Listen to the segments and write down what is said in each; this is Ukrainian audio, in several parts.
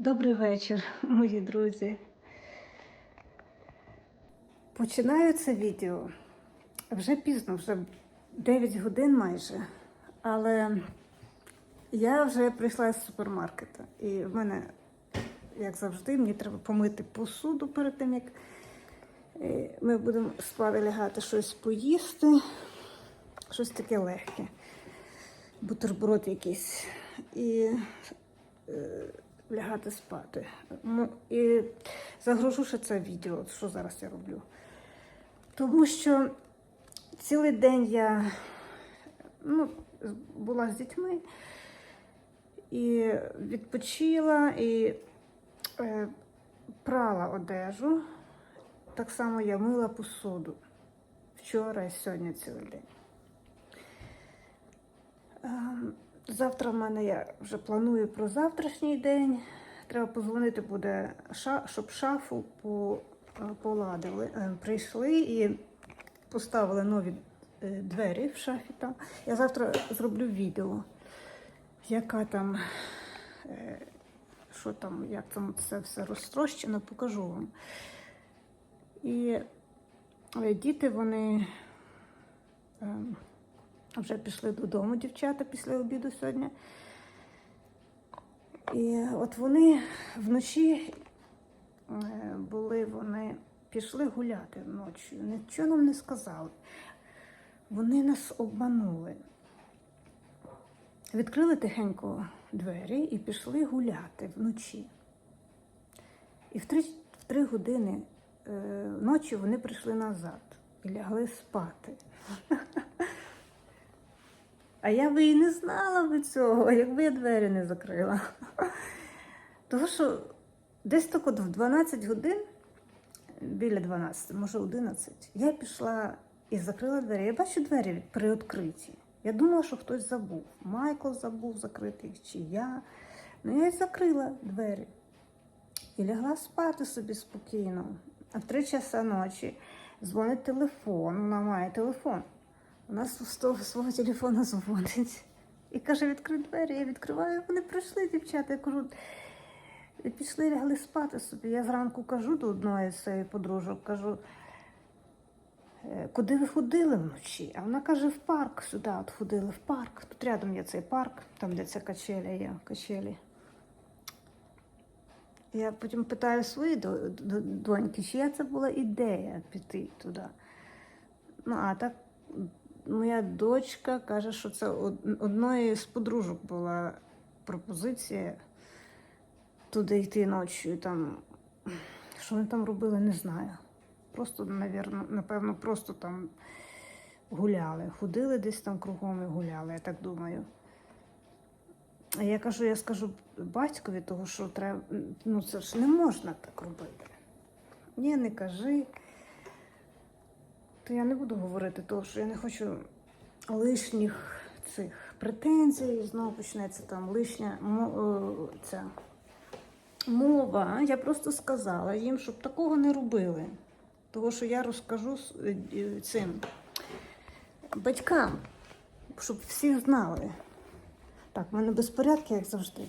Добрий вечір, мої друзі. Починаю це відео вже пізно, вже 9 годин майже. Але я вже прийшла з супермаркету. І в мене, як завжди, мені треба помити посуду перед тим, як е, ми будемо спати лягати щось поїсти. Щось таке легке. Бутерброд якийсь. І е, лягати спати. Ну, і загружу ще це відео, що зараз я роблю. Тому що цілий день я ну, була з дітьми і відпочила і е, прала одежу. Так само я мила посуду вчора і сьогодні цілий день. Ем, Завтра в мене я вже планую про завтрашній день. Треба позвонити буде, щоб шафу е, поладили. Е, Прийшли і поставили нові е, двері в шафі. Там. Я завтра зроблю відео, яка там, що там, як там це все розтрощено, покажу вам. І діти, вони. Вже пішли додому дівчата після обіду сьогодні. І от вони вночі е, були, вони пішли гуляти вночі, нічого нам не сказали. Вони нас обманули. Відкрили тихенько двері і пішли гуляти вночі. І в три, в три години е, ночі вони прийшли назад і лягли спати. А я би і не знала би цього, якби я двері не закрила. Тому що десь так от в 12 годин, біля 12, може 11, я пішла і закрила двері. Я бачу двері приоткриті. Я думала, що хтось забув. Майкл забув закрити їх, чи я. Ну я й закрила двері. І лягла спати собі спокійно. А в 3 часа ночі дзвонить телефон, вона має телефон. Вона з того свого телефону дзвонить і каже, відкрий двері. Я відкриваю, вони прийшли, дівчата. Я кажу, пішли, лягли спати собі. Я зранку кажу до одної з своїх подружок, кажу, «Е, куди ви ходили вночі? А вона каже, в парк сюди от ходили, в парк. Тут рядом є цей парк, там де ця качеля є, качелі. Я потім питаю свої до- до- доньки, чия це була ідея піти туди. Ну, а так моя дочка каже, що це од- одної з подружок була пропозиція туди йти ночі. Там, що вони там робили, не знаю. Просто, напевно, просто там гуляли. Ходили десь там кругом і гуляли, я так думаю. А я кажу, я скажу батькові, того, що треба, ну це ж не можна так робити. Ні, не кажи. То я не буду говорити, тому що я не хочу лишніх цих претензій. Знову почнеться там лишня е, ця мова. Я просто сказала їм, щоб такого не робили. Тому що я розкажу е, цим батькам, щоб всі знали. Так, в мене безпорядки, як завжди.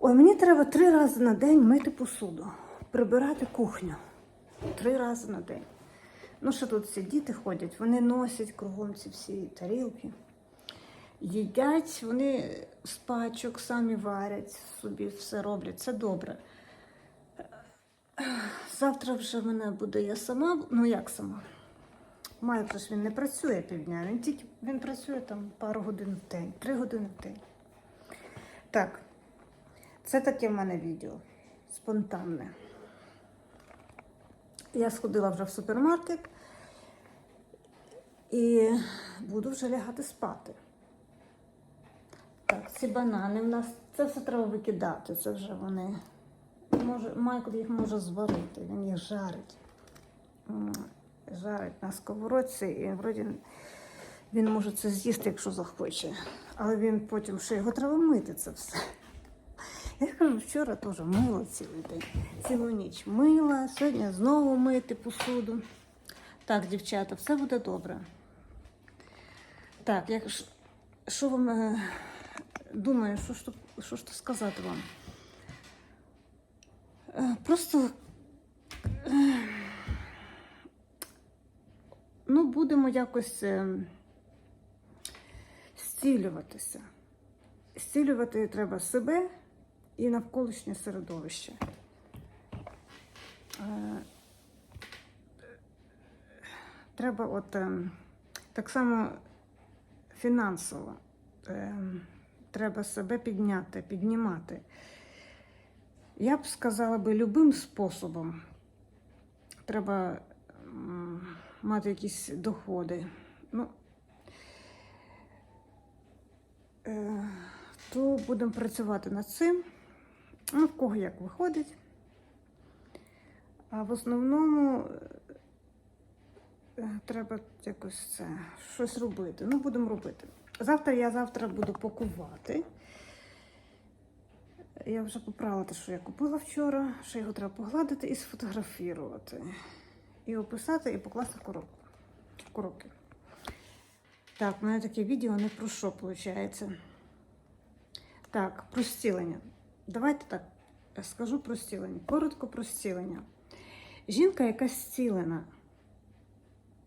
Ой, мені треба три рази на день мити посуду, прибирати кухню. Три рази на день. Ну, що тут всі діти ходять, вони носять кругом ці всі тарілки. Їдять, вони з пачок самі варять, собі все роблять. Це добре. Завтра вже мене буде я сама, ну як сама. Майкл ж він не працює півдня, він тільки він працює там пару годин в день, три години в день. Так, це таке в мене відео спонтанне. Я сходила вже в супермаркет і буду вже лягати спати. Так, ці банани в нас, це все треба викидати, це вже вони. Може, Майкл їх може зварити, він їх жарить. Жарить на сковородці і вроді він може це з'їсти, якщо захоче. Але він потім ще його треба мити це все. Я кажу, вчора теж мила цілий день, цілу ніч мила, сьогодні знову мити посуду. Так, дівчата, все буде добре. Так, я ж- що вам е, думаю, що ж, тут- що ж тут сказати вам? Е, Просто е, ну, будемо якось зцілюватися. Зцілювати треба себе і навколишнє середовище. Треба от ем, так само фінансово. ем, Треба себе підняти, піднімати. Я б сказала би любим способом. Треба мати якісь доходи. Ну, е, то будемо працювати над цим. Ну, в кого як виходить. А в основному треба якось це щось робити. Ну, будемо робити. Завтра я завтра буду пакувати. Я вже поправила те, що я купила вчора, що його треба погладити і сфотографувати. І описати, і покласти в коробку. Коробки. Так, у мене таке відео не про що виходить. Так, про зцілення. Давайте так скажу про зцілення. Коротко про зцілення. Жінка, яка зцілена.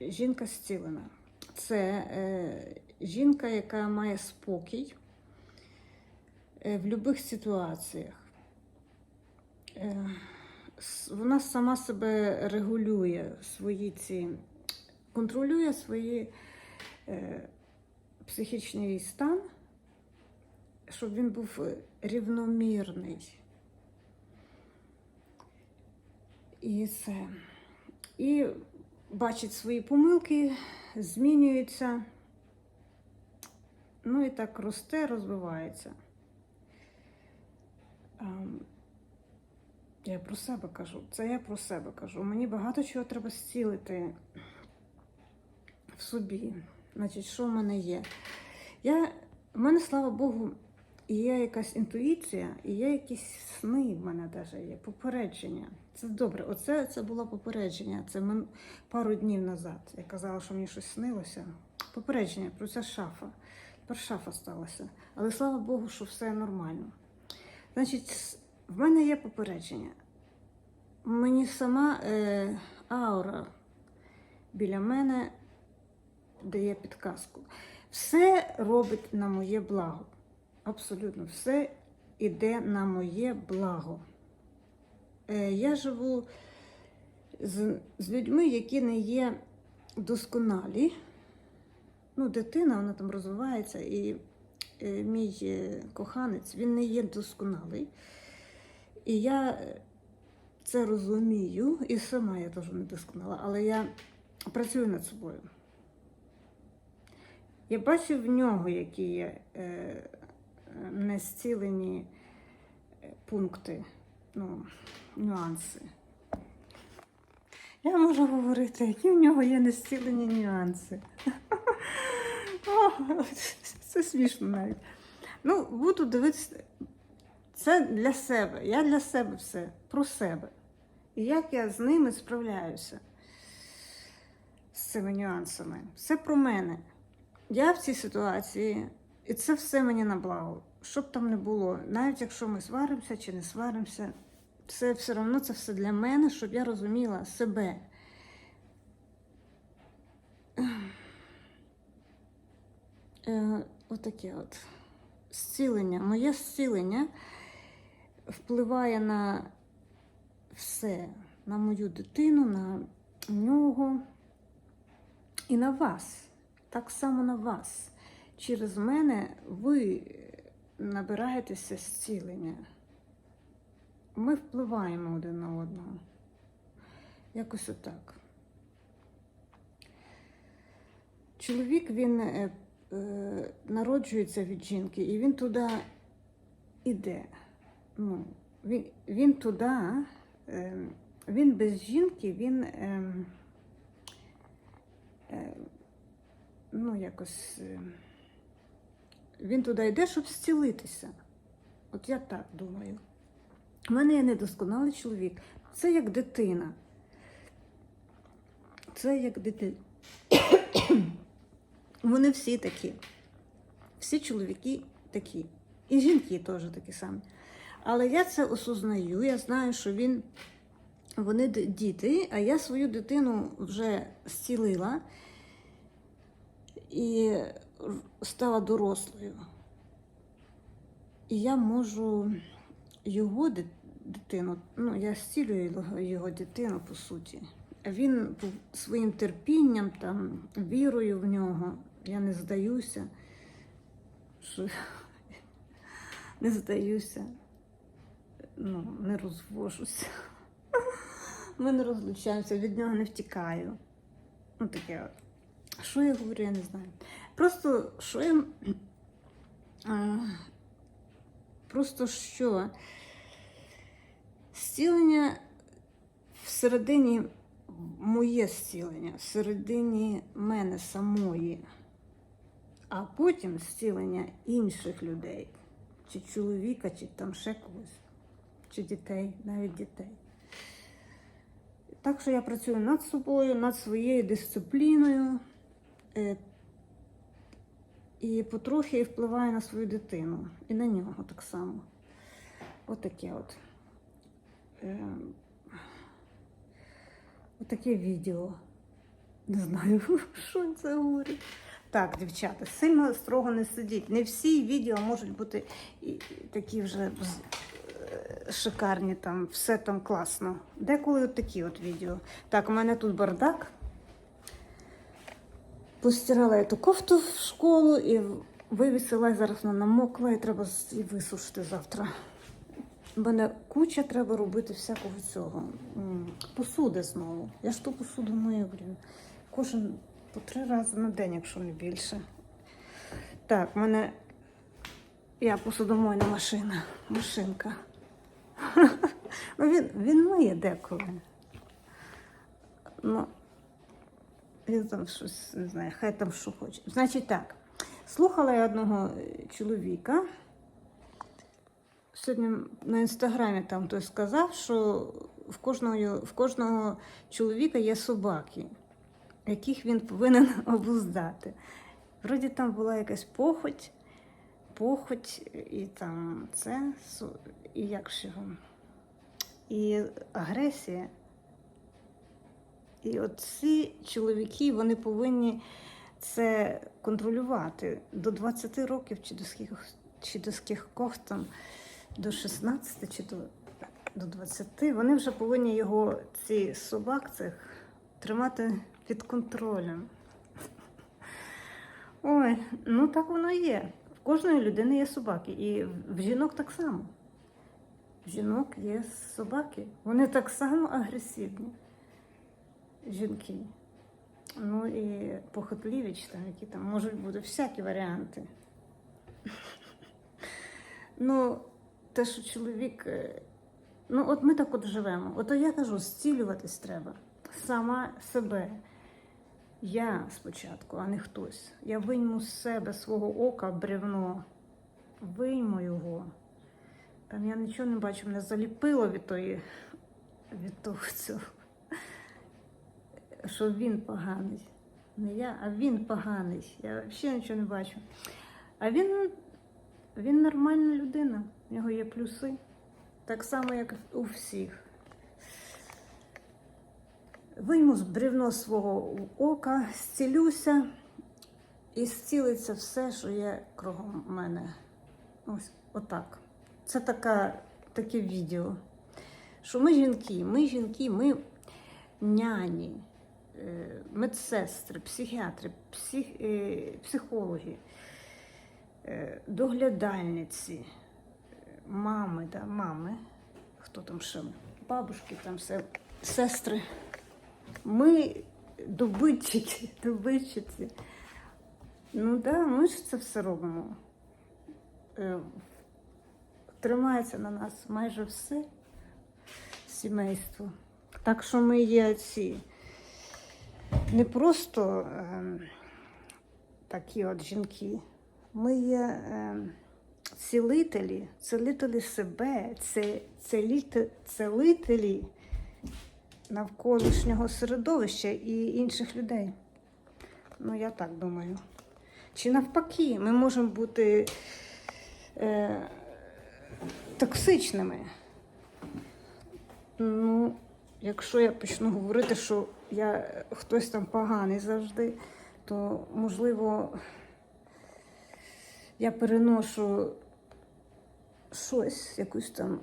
Жінка зцілена. Це е, жінка, яка має спокій е, в будь-яких ситуаціях. Е, вона сама себе регулює свої ці, контролює свої е, психічний стан, щоб він був рівномірний. І це. І бачить свої помилки, змінюється. Ну і так росте, розвивається. Я про себе кажу. Це я про себе кажу. Мені багато чого треба зцілити в собі. Значить, що в мене є? Я, в мене, слава Богу, є якась інтуїція, і є якісь сни в мене навіть є, попередження. Це добре. Оце це було попередження. Це мен... пару днів назад. Я казала, що мені щось снилося. Попередження про це шафа. Тепер шафа сталася. Але слава Богу, що все нормально. Значить, в мене є попередження. Мені сама е, аура біля мене дає підказку. Все робить на моє благо. Абсолютно все іде на моє благо. Е, я живу з, з людьми, які не є досконалі. Ну, дитина, вона там розвивається, і е, мій е, коханець, він не є досконалий. І я це розумію, і сама я теж не досконала, але я працюю над собою. Я бачу в нього, які є е, е, незцілені е, пункти, ну, нюанси. Я можу говорити, які в нього є незцілені нюанси. Це смішно навіть. Ну, буду дивитися. Це для себе. Я для себе все, про себе. І як я з ними справляюся з цими нюансами. Все про мене. Я в цій ситуації, і це все мені на благо. Що там не було, навіть якщо ми сваримося чи не сваримося, це все одно це все для мене, щоб я розуміла себе. Е, Отаке от зцілення. Моє зцілення впливає на все, на мою дитину, на нього і на вас. Так само на вас. Через мене ви набираєтеся зцілення. Ми впливаємо один на одного. Якось отак. Чоловік він е, е, народжується від жінки, і він туди іде. Ну, він, він туди, е, він без жінки, він е, е, ну, якось е, він туди йде, щоб зцілитися. От я так думаю. У мене є недосконалий чоловік. Це як дитина. Це як дитина. Вони всі такі. Всі чоловіки такі. І жінки теж такі самі. Але я це осознаю, я знаю, що він, вони діти, а я свою дитину вже зцілила і стала дорослою. І я можу його дитину, ну, я зцілюю його, дитину, по суті. Він своїм терпінням, там, вірою в нього, я не здаюся, що не здаюся, ну, не розвожуся. Ми не розлучаємося, від нього не втікаю. Ну, таке от. Що я говорю, я не знаю. Просто що я. Просто що зцілення всередині моє зцілення, всередині мене самої, а потім зцілення інших людей, чи чоловіка, чи там ще когось, чи дітей, навіть дітей. Так що я працюю над собою, над своєю дисципліною е, і потрохи впливаю на свою дитину і на нього так само. Отаке от. Е, Отаке відео. Не знаю, що це говорить. Так, дівчата, сильно строго не сидіть. Не всі відео можуть бути такі вже е, шикарні, там, все там класно. Деколи от такі от відео. Так, у мене тут бардак. Постирала я ту кофту в школу і вивісила, зараз вона намокла, і треба її висушити завтра. У мене куча треба робити всякого цього. Посуди знову. Я ж ту посуду мию, блін. Кожен по три рази на день, якщо не більше. Так, в мене я посудомойна машина. Машинка. Ну, він, він миє деколи. Ну, він там щось не знаю, хай там що хоче. Значить так, слухала я одного чоловіка. Сьогодні на інстаграмі там хтось сказав, що в кожного, в кожного чоловіка є собаки, яких він повинен обуздати. Вроді там була якась похоть, похоть і там це, і як ж його, і агресія. І от ці чоловіки вони повинні це контролювати до 20 років чи до скількох, чи до скількох там, до 16 чи до, до 20. Вони вже повинні його, ці собак цих, тримати під контролем. Ой, ну так воно є. В кожної людини є собаки. І в жінок так само. В жінок є собаки. Вони так само агресивні жінки. Ну і похотливі, чи там, які там можуть бути всякі варіанти. Ну, те, що чоловік. е, Ну, от ми так от живемо. От я кажу, зцілюватись треба. Сама себе. Я спочатку, а не хтось. Я вийму з себе свого ока бревно, вийму його. Там я нічого не бачу, мене заліпило від тої, від того цього що він поганий. Не я, а він поганий. Я взагалі нічого не бачу. А він, він нормальна людина, в нього є плюси. Так само, як у всіх. Вийму бревно свого ока, зцілюся і зцілиться все, що є кругом мене. Ось отак. Це така, таке відео. Що ми жінки, ми жінки, ми няні, медсестри, психіатри, псих, е, психологи, е, доглядальниці, е, мами, да, мами, хто там ще, бабушки, там все, сестри. Ми добитчики, добитчиці. Ну так, да, ми ж це все робимо. Е, Тримається на нас майже все сімейство. Так що ми є ці не просто ем, такі от жінки, ми є ем, цілителі, цілителі себе, целителі навколишнього середовища і інших людей. Ну, я так думаю. Чи навпаки, ми можемо бути е, токсичними. Ну, якщо я почну говорити, що я е, хтось там поганий завжди, то можливо я переношу щось, якусь там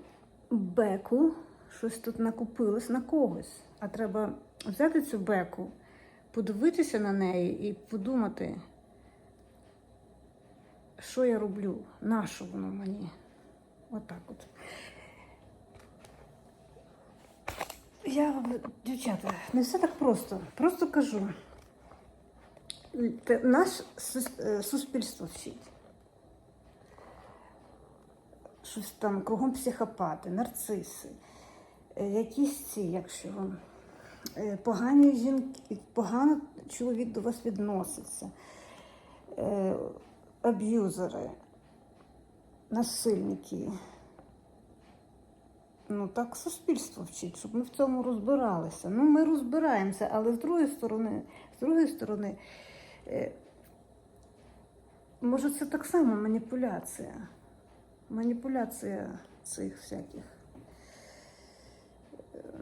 беку, щось тут накопилось на когось. А треба взяти цю беку, подивитися на неї і подумати, що я роблю, на що воно мені. Отак от. Я, дівчата, не все так просто. Просто кажу. Наш е, суспільство вчить. Щось там кругом психопати, нарциси, е, якісь ці, якщо е, погані жінки, погано чоловік до вас відноситься, аб'юзери, насильники. Ну, так суспільство вчить, щоб ми в цьому розбиралися. Ну, ми розбираємося, але з другої сторони, з другої сторони, е, може, це так само маніпуляція. Маніпуляція цих всяких.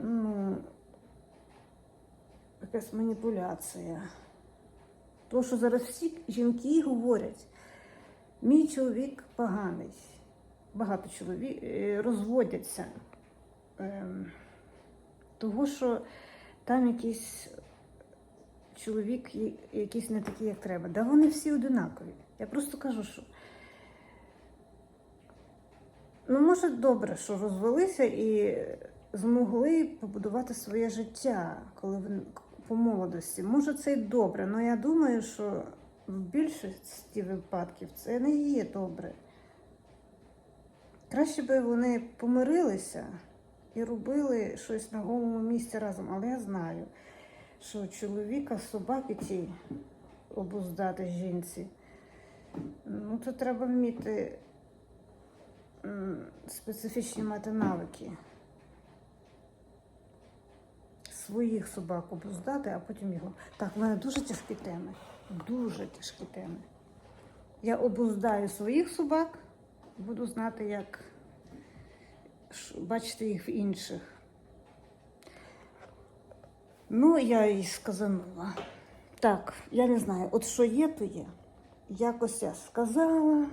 Ну, якась маніпуляція. Тому що зараз всі жінки говорять, мій чоловік поганий. Багато чоловік е, розводяться. Ем, того, що там якийсь чоловік якийсь не такий, як треба. Да вони всі одинакові. Я просто кажу, що ну, може, добре, що розвелися і змогли побудувати своє життя, коли вони по молодості. Може, це й добре, але я думаю, що в більшості випадків це не є добре. Краще би вони помирилися і робили щось на голому місці разом. Але я знаю, що чоловіка собаки ті обуздати жінці, ну то треба вміти специфічні мати навики. Своїх собак обуздати, а потім його. Так, в мене дуже тяжкі теми. Дуже тяжкі теми. Я обуздаю своїх собак, буду знати, як бачити їх в інших. Ну, я їй сказанула. Так, я не знаю, от що є, то є. Якось я сказала,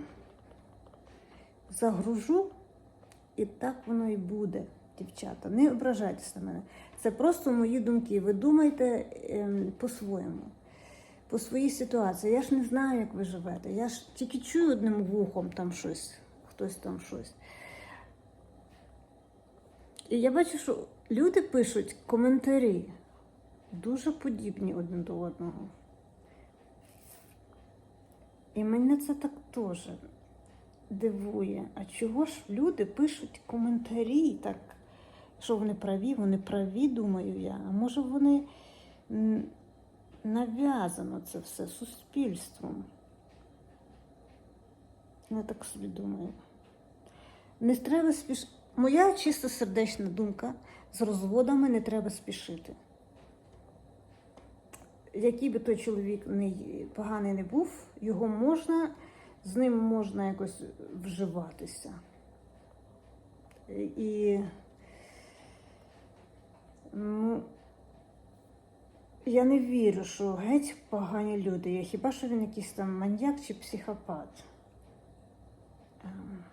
загружу, і так воно і буде, дівчата. Не ображайтесь на мене. Це просто мої думки. Ви думайте ем, по-своєму, по своїй ситуації. Я ж не знаю, як ви живете. Я ж тільки чую одним вухом там щось, хтось там щось. І я бачу, що люди пишуть коментарі дуже подібні один до одного. І мене це так теж дивує. А чого ж люди пишуть коментарі так, що вони праві, вони праві, думаю я. А може вони нав'язано це все суспільством? Я так собі думаю. Не треба спіш... Моя чисто сердечна думка з розводами не треба спішити. Який би той чоловік не поганий не був, його можна, з ним можна якось вживатися. І ну, я не вірю, що геть погані люди є. Хіба що він якийсь там маньяк чи психопат. Ем. Е,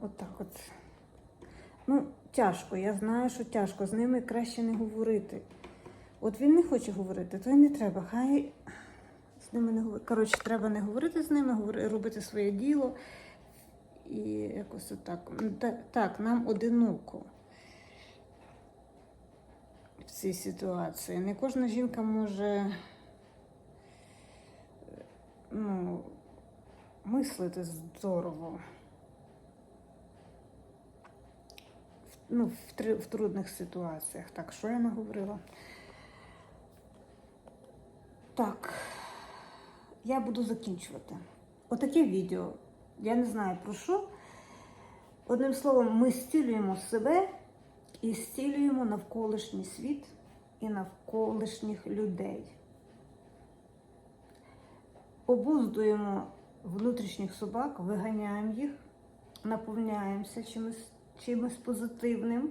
Отак от. Ну, тяжко, я знаю, що тяжко. З ними краще не говорити. От він не хоче говорити, то й не треба. Хай з ними не говорити. Коротше, треба не говорити з ними, говори- робити своє діло. І якось отак. Так, нам одиноко в цій ситуації. Не кожна жінка може е, ну, мислити здорово. Ну, в, три- в трудних ситуаціях. Так, що я наговорила? Так, я буду закінчувати. Отаке відео. Я не знаю про що. Одним словом, ми зцілюємо себе і зцілюємо навколишній світ і навколишніх людей. Обуздуємо внутрішніх собак, виганяємо їх, наповняємося чимось, чимось позитивним.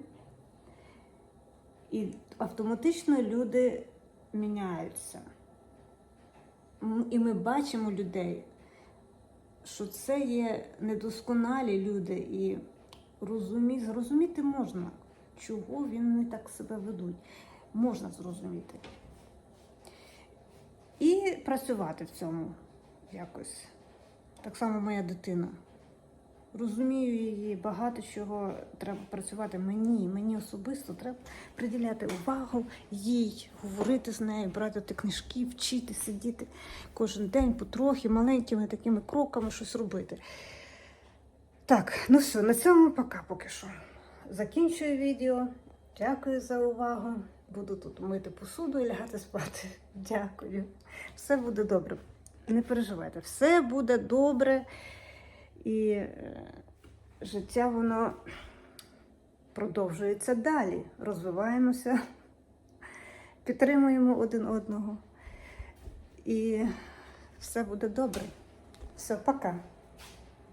І автоматично люди міняються. І ми бачимо людей, що це є недосконалі люди, і розумі, зрозуміти можна, чого вони так себе ведуть. Можна зрозуміти. І працювати в цьому якось. Так само моя дитина. Розумію її, багато чого треба працювати мені, мені особисто треба приділяти увагу їй, говорити з нею, брати книжки, вчити, сидіти кожен день потрохи, маленькими такими кроками щось робити. Так, ну все, на цьому пока поки що. Закінчую відео. Дякую за увагу. Буду тут мити посуду і лягати спати. Дякую. Все буде добре. Не переживайте, все буде добре. І е, життя воно продовжується далі. Розвиваємося, підтримуємо один одного. І все буде добре. Все, пока.